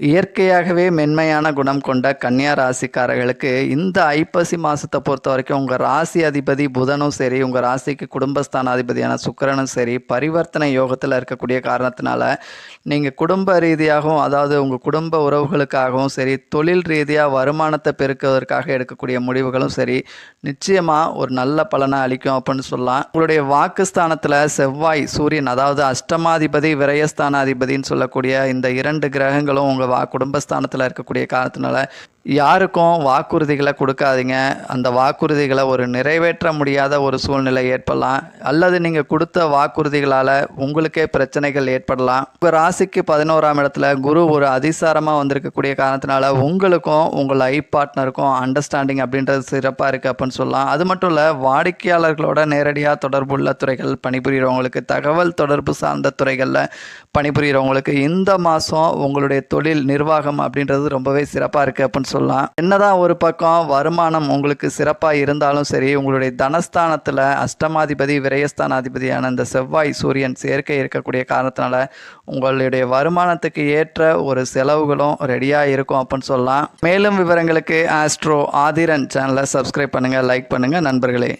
இயற்கையாகவே மென்மையான குணம் கொண்ட கன்னியா ராசிக்காரர்களுக்கு இந்த ஐப்பசி மாதத்தை பொறுத்த வரைக்கும் உங்கள் ராசி அதிபதி புதனும் சரி உங்கள் ராசிக்கு குடும்பஸ்தான அதிபதியான சுக்கிரனும் சரி பரிவர்த்தனை யோகத்தில் இருக்கக்கூடிய காரணத்தினால நீங்கள் குடும்ப ரீதியாகவும் அதாவது உங்கள் குடும்ப உறவுகளுக்காகவும் சரி தொழில் ரீதியாக வருமானத்தை பெருக்குவதற்காக எடுக்கக்கூடிய முடிவுகளும் சரி நிச்சயமாக ஒரு நல்ல பலனை அளிக்கும் அப்படின்னு சொல்லலாம். உங்களுடைய வாக்குஸ்தானத்தில் செவ்வாய் சூரியன் அதாவது அஷ்டமாதிபதி விரயஸ்தானாதிபதின்னு சொல்லக்கூடிய இந்த இரண்டு கிரகங்களும் உங்கள் உங்கள் வா குடும்பஸ்தானத்தில் இருக்கக்கூடிய காரணத்தினால யாருக்கும் வாக்குறுதிகளை கொடுக்காதீங்க. அந்த வாக்குறுதிகளை ஒரு நிறைவேற்ற முடியாத ஒரு சூழ்நிலை ஏற்படலாம். அல்லது நீங்கள் கொடுத்த வாக்குறுதிகளால் உங்களுக்கே பிரச்சனைகள் ஏற்படலாம். உங்கள் ராசிக்கு பதினோராம் இடத்துல குரு ஒரு அதிசாரமாக வந்திருக்கக்கூடிய காரணத்தினால உங்களுக்கும் உங்கள் ஐ பார்ட்னருக்கும் அண்டர்ஸ்டாண்டிங் அப்படின்றது சிறப்பாக இருக்குது அப்படின்னு சொல்லலாம். அது மட்டும் இல்லை வாடிக்கையாளர்களோட நேரடியாக தொடர்புள்ள துறைகள் பணிபுரிகிறவங்களுக்கு தகவல் தொடர்பு சார்ந்த துறைகளில் பணிபுரிகிறவங்களுக்கு இந்த மாதம் உங்களுடைய தொழில் நிர்வாகம் அப்படின்றது ரொம்பவே சிறப்பாக இருக்குது அப்படின்னு சொல்லலாம். என்னதான் ஒரு பக்கம் வருமானம் உங்களுக்கு சிறப்பாக இருந்தாலும் சரி உங்களுடைய தனஸ்தானத்தில் அஷ்டமாதிபதி விரயஸ்தானாதிபதியான இந்த செவ்வாய் சூரியன் சேர்க்கை இருக்கக்கூடிய காரணத்தினால உங்களுடைய வருமானத்துக்கு ஏற்ற ஒரு செலவுகளும் ரெடியாக இருக்கும் அப்படின்னு சொல்லலாம். மேலும் விவரங்களுக்கு ஆஸ்ட்ரோ ஆதிரன் சேனலை சப்ஸ்கிரைப் பண்ணுங்கள் லைக் பண்ணுங்கள் நண்பர்களே.